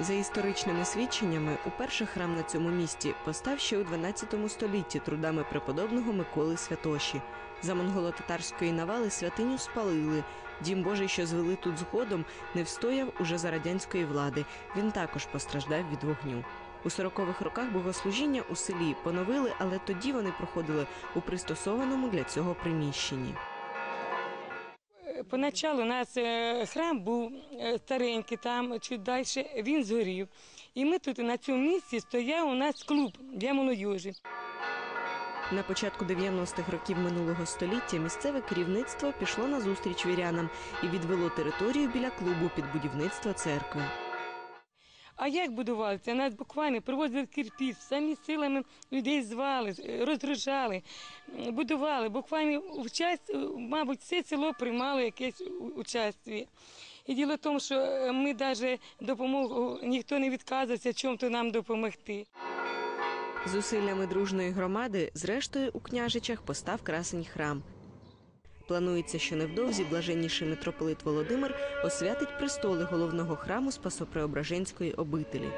За історичними свідченнями, уперше храм на цьому місці постав ще у 12 столітті трудами преподобного Миколи Святоші. За монголо-татарської навали святиню спалили. Дім Божий, що звели тут згодом, не встояв уже за радянської влади. Він також постраждав від вогню. У 40-х роках богослужіння у селі поновили, але тоді вони проходили у пристосованому для цього приміщенні. Поначалу у нас е, храм був е, старенький, там чуть далі він згорів. І ми тут на цьому місці стояв у нас клуб для молодіжі. На початку 90-х років минулого століття місцеве керівництво пішло на зустріч вірянам і відвело територію біля клубу під будівництво церкви. А як будувалося? Нас буквально привозили кирпіч, самі силами людей звали, розгружали, будували. Буквально в час, е, мабуть, все село приймало якесь у- участь. І діло в тому, що е, ми навіть допомогу ніхто не відказувався чому-то нам допомогти. Зусиллями дружної громади, зрештою, у княжичах постав красень храм. Планується, що невдовзі блаженніший митрополит Володимир освятить престоли головного храму Спасопреображенської обителі.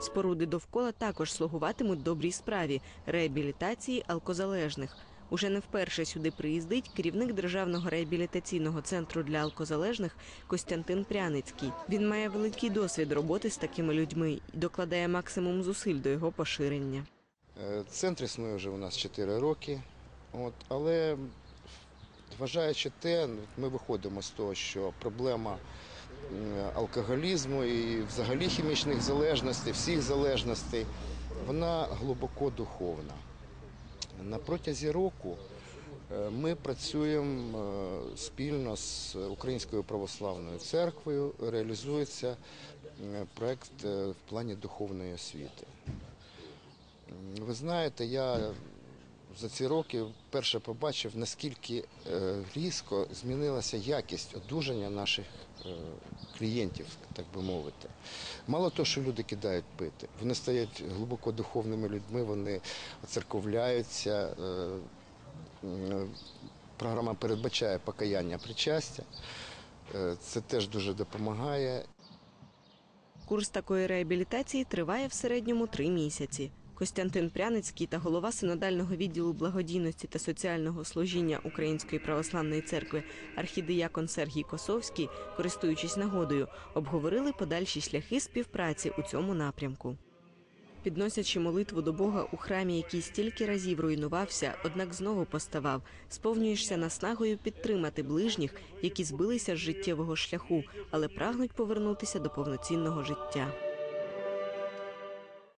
Споруди довкола також слугуватимуть добрій справі реабілітації алкозалежних. Уже не вперше сюди приїздить керівник державного реабілітаційного центру для алкозалежних Костянтин Пряницький. Він має великий досвід роботи з такими людьми і докладає максимум зусиль до його поширення. Е, Центр існує вже у нас 4 роки. От, але вважаючи те, ми виходимо з того, що проблема алкоголізму і взагалі хімічних залежностей, всіх залежностей, вона глибоко духовна. На протязі року е, ми працюємо е, спільно з Українською православною церквою, реалізується е, проект в плані духовної освіти. Ви знаєте, я за ці роки вперше побачив, наскільки е, різко змінилася якість одужання наших е, клієнтів, так би мовити. Мало того, що люди кидають пити, вони стають глибоко духовними людьми, вони оцерковляються. е, Програма передбачає покаяння причастя. Це теж дуже допомагає. Курс такої реабілітації триває в середньому три місяці. Костянтин Пряницький та голова синодального відділу благодійності та соціального служіння Української православної церкви архідиякон Сергій Косовський, користуючись нагодою, обговорили подальші шляхи співпраці у цьому напрямку. Підносячи молитву до Бога у храмі, який стільки разів руйнувався, однак знову поставав, сповнюєшся наснагою підтримати ближніх, які збилися з життєвого шляху, але прагнуть повернутися до повноцінного життя.